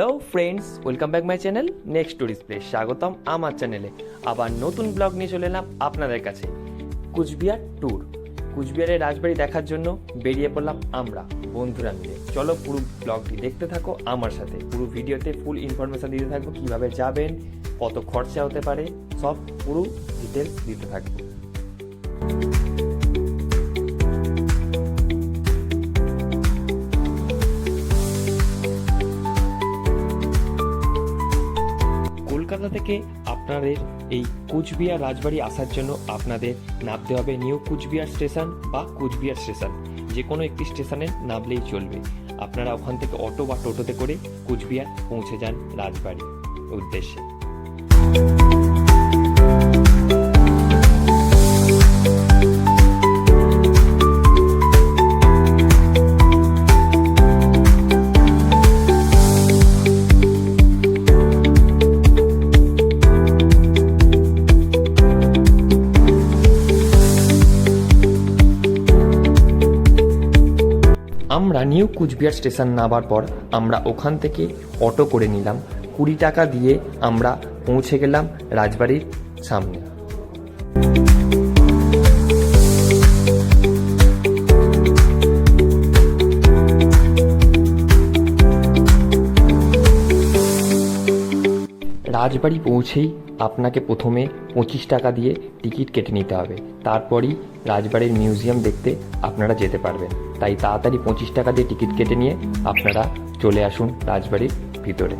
Hello friends welcome back my channel next tourist place স্বাগতম আমার চ্যানেলে আবার নতুন ব্লগ নিয়ে চলে এলাম আপনাদের কাছে কুচবিহার ট্যুর কুচবিহারের রাজবাড়ি দেখার জন্য বেরিয়ে পড়লাম আমরা বন্ধুরা মিলে চলো পুরো ব্লগটি দেখতে থাকো আমার সাথে পুরো ভিডিওতে ফুল ইনফরমেশন দিতে থাকব কীভাবে যাবেন কত খরচা হতে পারে সব পুরো ডিটেলস দিতে থাকব আপনাদের এই কুচবিহার রাজবাড়ি আসার জন্য আপনাদের নামতে হবে নিউ কুচবিহার স্টেশন বা কুচবিহার স্টেশন। যে কোনো একটি স্টেশনে নামলেই চলবে। আপনারা ওখান থেকে অটো বা টোটোতে করে কুচবিহার পৌঁছে যান রাজবাড়ি উদ্দেশ্যে। আমরা নিউ কুচবিহার স্টেশন নামার পর আমরা ওখান থেকে অটো করে নিলাম। কুড়ি টাকা দিয়ে আমরা পৌঁছে গেলাম রাজবাড়ির সামনে। রাজবাড়ি পৌঁছেই আপনাকে প্রথমে পঁচিশ টাকা দিয়ে টিকিট কেটে নিতে হবে। তারপরই রাজবাড়ির মিউজিয়াম দেখতে আপনারা যেতে পারবেন। তাই তাড়াতাড়ি পঁচিশ টাকা দিয়ে টিকিট কেটে নিয়ে আপনারা চলে আসুন রাজবাড়ির ভিতরে।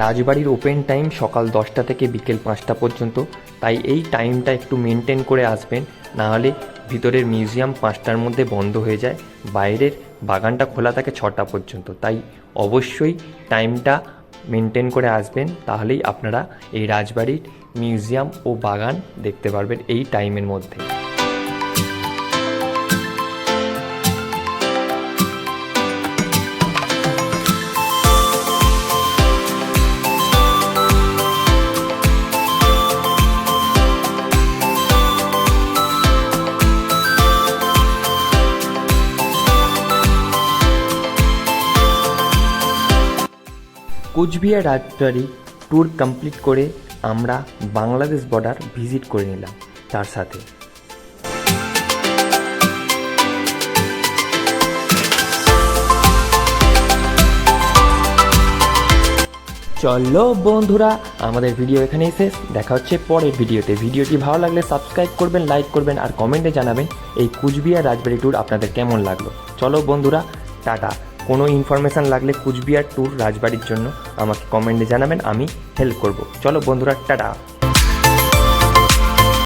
রাজবাড়ির ওপেন টাইম সকাল দশটা থেকে বিকেল পাঁচটা পর্যন্ত। তাই এই টাইমটা একটু মেনটেন করে আসবেন, নাহলে ভিতরের মিউজিয়াম পাঁচটার মধ্যে বন্ধ হয়ে যায়, বাইরের বাগানটা খোলা থাকে ছটা পর্যন্ত। তাই অবশ্যই টাইমটা মেনটেন করে আসবেন, তাহলেই আপনারা এই রাজবাড়ির মিউজিয়াম ও বাগান দেখতে পারবেন এই টাইমের মধ্যে। কুচবিহার রাজবাড়ি ট্যুর কমপ্লিট করে আমরা বাংলাদেশ বর্ডার ভিজিট করে নিলাম তার সাথে। চলো বন্ধুরা, আমাদের ভিডিও এখানেই শেষ। দেখা হচ্ছে পরের ভিডিওতে ভিডিওটি ভালো লাগলে সাবস্ক্রাইব করবেন লাইক করবেন আর কমেন্টে জানাবেন এই কুচবিহার রাজবাড়ি ট্যুর আপনাদের কেমন লাগল। চলো বন্ধুরা, টাটা। কোনো ইনফরমেশান লাগলে কুচবিহার ট্যুর রাজবাড়ির জন্য আমাকে কমেন্টে জানাবেন, আমি হেল্প করব। চলো বন্ধুরা, টাটা।